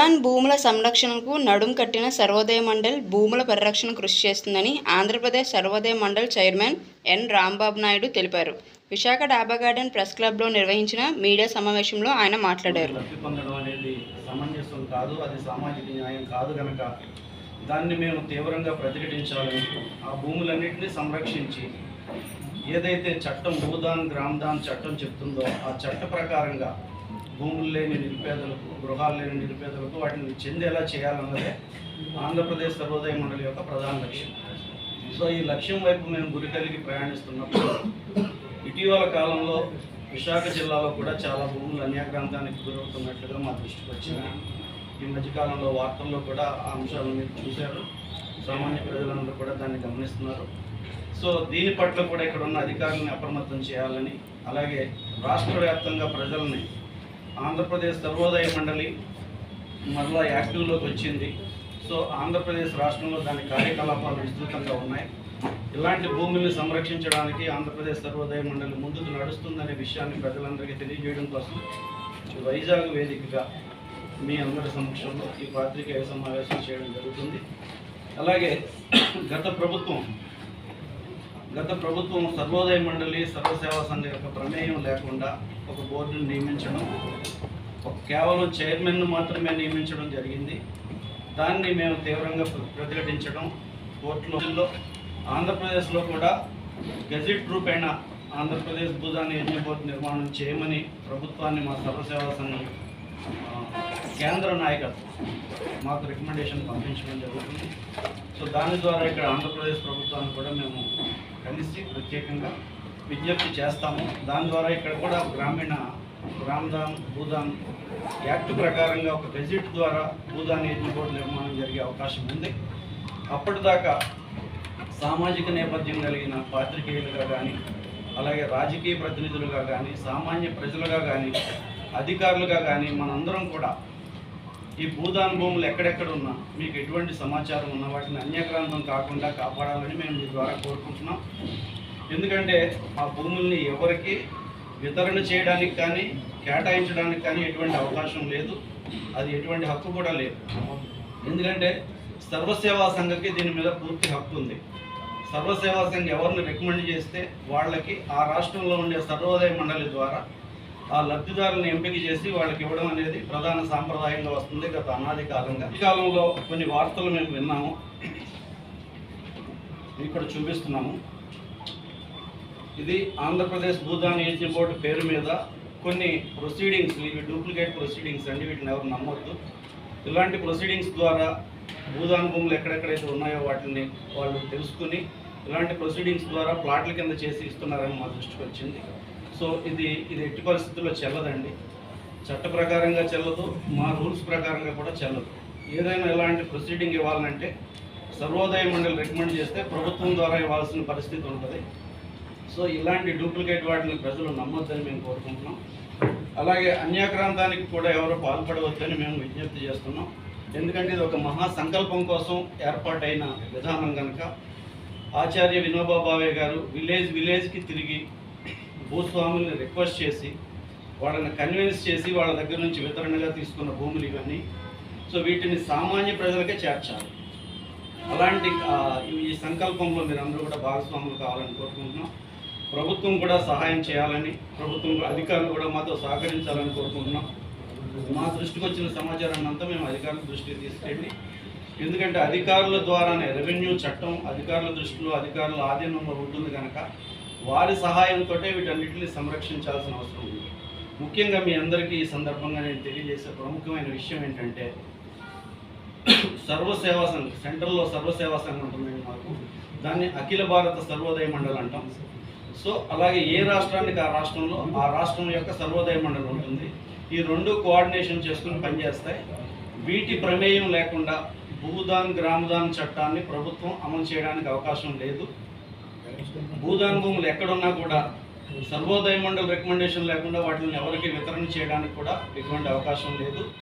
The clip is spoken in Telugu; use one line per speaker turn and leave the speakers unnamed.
భూదాన్ భూముల సంరక్షణకు నడుం కట్టిన సర్వోదయ మండల్ భూముల పరిరక్షణ కృషి చేస్తుందని ఆంధ్రప్రదేశ్ సర్వోదయ మండల్ చైర్మన్ ఎన్ రాంబాబు నాయుడు తెలిపారు. విశాఖ డాబా గార్డెన్ ప్రెస్ క్లబ్లో నిర్వహించిన మీడియా సమావేశంలో ఆయన మాట్లాడారు.
కాదు అది సామాజిక న్యాయం కాదు కనుక దాన్ని మేము తీవ్రంగా ప్రతిఘటించాలని ఆ భూములన్నింటినీ సంరక్షించి ఏదైతే చట్టం భూదాన్ గ్రామదాన్ చట్టం చెప్తుందో ఆ చట్ట ప్రకారంగా భూములు లేని నిరుపేదలకు గృహాలు లేని నిరుపేదలకు వాటిని చెందేలా చేయాలన్నదే ఆంధ్రప్రదేశ్ సర్వోదయ మండలి యొక్క ప్రధాన లక్ష్యం. సో ఈ లక్ష్యం వైపు మేము గురి కలిగి ప్రయాణిస్తున్నప్పుడు ఇటీవల కాలంలో విశాఖ జిల్లాలో కూడా చాలా భూములు అన్యాక్రాంతానికి గురవుతున్నట్లుగా మా దృష్టికి వచ్చింది. ఈ మధ్యకాలంలో వార్తల్లో కూడా ఆ అంశాలను మీరు చూశారు. సామాన్య ప్రజలందరూ కూడా దాన్ని గమనిస్తున్నారు. సో దీని పట్ల కూడా ఇక్కడ ఉన్న అధికారులను అప్రమత్తం చేయాలని అలాగే రాష్ట్ర వ్యాప్తంగా ప్రజల్ని ఆంధ్రప్రదేశ్ సర్వోదయ మండలి మరలా యాక్టివ్లోకి వచ్చింది. సో ఆంధ్రప్రదేశ్ రాష్ట్రంలో దాని కార్యకలాపాలు విస్తృతంగా ఉన్నాయి. ఇలాంటి భూముల్ని సంరక్షించడానికి ఆంధ్రప్రదేశ్ సర్వోదయ మండలి ముందుకు నడుస్తుందనే విషయాన్ని ప్రజలందరికీ తెలియజేయడం కోసం వైజాగ్ వేదికగా మీ అందరి సమక్షంలో ఈ పాత్రికేయ సమావేశం చేయడం జరుగుతుంది. అలాగే గత ప్రభుత్వం గత ప్రభుత్వం సర్వోదయ మండలి సర్వసేవా సంఘ యొక్క ప్రమేయం లేకుండా ఒక బోర్డును నియమించడం ఒక కేవలం చైర్మన్ను మాత్రమే నియమించడం జరిగింది. దాన్ని మేము తీవ్రంగా ప్ర- ప్రతిఘటించడం కోర్టులో ఆంధ్రప్రదేశ్లో కూడా గెజిట్ రూపేణ ఆంధ్రప్రదేశ్ భూదాన్ని యజ్ఞ బోర్డు నిర్మాణం చేయమని ప్రభుత్వాన్ని మా సర్వసేవా సంఘం కేంద్ర నాయకత్వం మాకు రికమెండేషన్ పంపించడం జరుగుతుంది. సో దాని ద్వారా ఇక్కడ ఆంధ్రప్రదేశ్ ప్రభుత్వాన్ని కూడా మేము కలిసి ప్రత్యేకంగా విజ్ఞప్తి చేస్తాము. దాని ద్వారా ఇక్కడ కూడా గ్రామీణ గ్రామదాన్ భూదాన్ యాక్ట్ ప్రకారంగా ఒక గెజిట్ ద్వారా భూదాన్ యజ్ఞ బోర్డు నిర్మాణం జరిగే అవకాశం ఉంది. అప్పటిదాకా సామాజిక నేపథ్యం కలిగిన పాత్రికేయులుగా కానీ అలాగే రాజకీయ ప్రతినిధులుగా కానీ సామాన్య ప్రజలుగా కానీ అధికారులుగా కానీ మనందరం కూడా ఈ భూదాన్ భూములు ఎక్కడెక్కడ ఉన్నా మీకు ఎటువంటి సమాచారం ఉన్నా వాటిని అన్యగ్రాంతం కాకుండా కాపాడాలని మేము మీ ద్వారా కోరుకుంటున్నాం. ఎందుకంటే ఆ భూముల్ని ఎవరికి వితరణ చేయడానికి కానీ కేటాయించడానికి కానీ ఎటువంటి అవకాశం లేదు. అది ఎటువంటి హక్కు కూడా లేదు. ఎందుకంటే సర్వసేవా సంఘకి దీని మీద పూర్తి హక్కు ఉంది. సర్వసేవా సంఘ్ ఎవరిని రికమెండ్ చేస్తే వాళ్ళకి ఆ రాష్ట్రంలో ఉండే సర్వోదయ మండలి ద్వారా ఆ లబ్ధిదారులను ఎంపిక చేసి వాళ్ళకి ఇవ్వడం అనేది ప్రధాన సాంప్రదాయంగా వస్తుంది గత అనాది కాలంగా. ఈ కాలంలో కొన్ని వార్తలు మేము విన్నాము. ఇక్కడ చూపిస్తున్నాము. ఇది ఆంధ్రప్రదేశ్ భూదాన్ యజ్ఞ బోర్డు పేరు మీద కొన్ని ప్రొసీడింగ్స్ ఇవి డూప్లికేట్ ప్రొసీడింగ్స్ అండి వీటిని ఎవరు నమ్మొద్దు. ఇలాంటి ప్రొసీడింగ్స్ ద్వారా భూదాన్ భూములు ఎక్కడెక్కడైతే ఉన్నాయో వాటిని వాళ్ళు తెలుసుకుని ఇలాంటి ప్రొసీడింగ్స్ ద్వారా ప్లాట్ల కింద చేసి ఇస్తున్నారని మా దృష్టికి వచ్చింది. సో ఇది ఇది ఎట్టి పరిస్థితుల్లో చెల్లదండి. చట్ట ప్రకారంగా చెల్లదు మా రూల్స్ ప్రకారంగా కూడా చెల్లదు. ఏదైనా ఎలాంటి ప్రొసీడింగ్ ఇవ్వాలంటే సర్వోదయ మండలి రికమెండ్ చేస్తే ప్రభుత్వం ద్వారా ఇవ్వాల్సిన పరిస్థితి ఉంటుంది. సో ఇలాంటి డూప్లికేట్ వాటిని ప్రజలు నమ్మొద్దని మేము కోరుకుంటున్నాం. అలాగే అన్యాక్రాంతానికి కూడా ఎవరు పాల్పడవద్దని మేము విజ్ఞప్తి చేస్తున్నాం. ఎందుకంటే ఇది ఒక మహా సంకల్పం కోసం ఏర్పాటైన విధానం కనుక. ఆచార్య వినోబా భావే గారు విలేజ్ విలేజ్కి తిరిగి భూస్వాముల్ని రిక్వెస్ట్ చేసి వాళ్ళని కన్విన్స్ చేసి వాళ్ళ దగ్గర నుంచి వితరణగా తీసుకున్న భూములు ఇవన్నీ. సో వీటిని సామాన్య ప్రజలకే చేర్చాలి. అలాంటి ఈ సంకల్పంలో మీరందరూ కూడా భాగస్వాములు కావాలని కోరుకుంటున్నాం. ప్రభుత్వం కూడా సహాయం చేయాలని ప్రభుత్వం అధికారులు కూడా మాతో సహకరించాలని కోరుకుంటున్నాం. మా దృష్టికి వచ్చిన సమాచారాన్ని అంతా మేము అధికారుల దృష్టికి తీసుకెళ్ళి ఎందుకంటే అధికారుల ద్వారానే రెవెన్యూ చట్టం అధికారుల దృష్టిలో అధికారుల ఆధీనంలో ఉంటుంది కనుక వారి సహాయంతో వీటన్నిటిని సంరక్షించాల్సిన అవసరం ఉంది. ముఖ్యంగా మీ అందరికీ ఈ సందర్భంగా నేను తెలియజేసే ప్రముఖమైన విషయం ఏంటంటే సర్వసేవా సంఘం సెంట్రల్లో సర్వసేవా సంఘం ఉంటుందండి మాకు. దాన్ని అఖిల భారత సర్వోదయ మండలి అంటాం. సో అలాగే ఏ రాష్ట్రానికి ఆ రాష్ట్రంలో ఆ రాష్ట్రం యొక్క సర్వోదయ మండలి ఉంటుంది. ఈ రెండు కోఆర్డినేషన్ చేసుకుని పనిచేస్తాయి. వీటి ప్రమేయం లేకుండా భూదాన్ గ్రామదాన్ చట్టాన్ని ప్రభుత్వం అమలు చేయడానికి అవకాశం లేదు. భూదాన్ భూములు ఎక్కడున్నా కూడా సర్వోదయ మండలి రికమెండేషన్ లేకుండా వాటిని ఎవరికి వితరణ చేయడానికి కూడా ఎటువంటి అవకాశం లేదు.